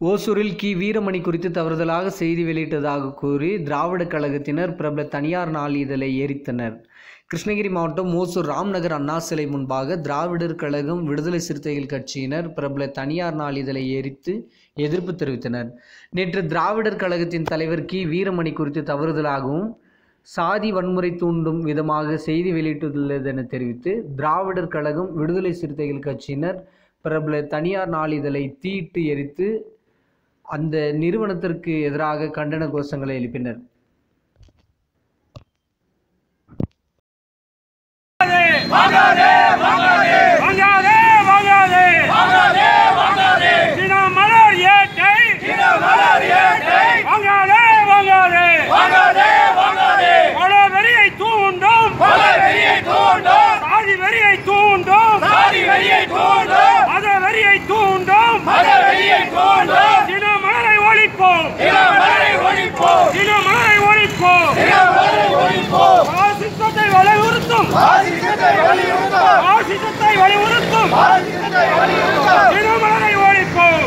ஓசூரில் கி. வீரமணி குறித்து தவறுதலாக செய்தி வெளியிட்டதாக கூறி திராவிட கழகத்தினர் பிரபல தனியார் நாளிதழை எரித்தனர் கிருஷ்ணகிரி மாவட்டம் ஓசூர் ராம்நகர் அண்ணா சிலை முன்பாக திராவிடர் கழகம் விடுதலை சிறுத்தைகள் கட்சியினர் பிரபல தனியார் நாளிதழை எரித்து எதிர்ப்பு தெரிவித்தனர். நேற்று திராவிடர் கழகத்தின் தலைவர் கி. வீரமணி குறித்து தவறுதலாகவும் சாதி வன்முறை தூண்டும் விதமாக செய்தி வெளியிட்டுள்ளதென தெரிவித்து திராவிடர் கழகம் விடுதலை சிறுத்தைகள் கட்சியினர் பிரபல தனியார் நாளிதழை தீட்டு எரித்து அந்த நிறுவனத்திற்கு எதிராக கண்டன கோஷங்களை எழுப்பினர். வாங்காதே வாங்காதே வாங்காதே வாங்காதே வாங்காதே வாங்காதே தினமலர் ஏட்டை தினமலர் ஏட்டை வாங்காதே வாங்காதே வாங்காதே வாங்காதே பல வெறியை தூண்டும் பல வெறியை தூண்டும் சாதி வெறியை தூண்டும் சாதி வெறியை தூண்டும் மத வெறியை தூண்டும் மத வெறியை தூண்டும் தினமலரை ஒழிப்போம். தினமலரை ஒழிப்போம். தினமலரை ஒழிப்போம். தினமலரை ஒழிப்போம். பாசிசத்தை வலியுறுத்தும். பாசிசத்தை வலியுறுத்தும். தினமலரை ஒழிப்போம்.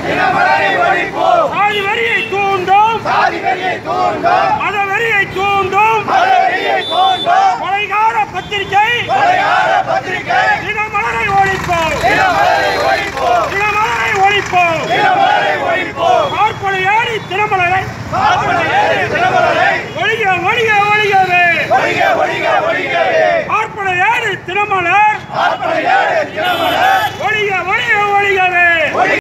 சாதி வெறியை தூண்டும். மத வெறியை தூண்டும் கொலைகார பத்திரிகை தினமலரை ஒழிப்போம் தினமலரை ஒழிப்போம் பார்ப்பனையாடி தினமலரை ஒழிக ஒழிக ஒழிகவே பார்ப்பனையாடி தினமலர்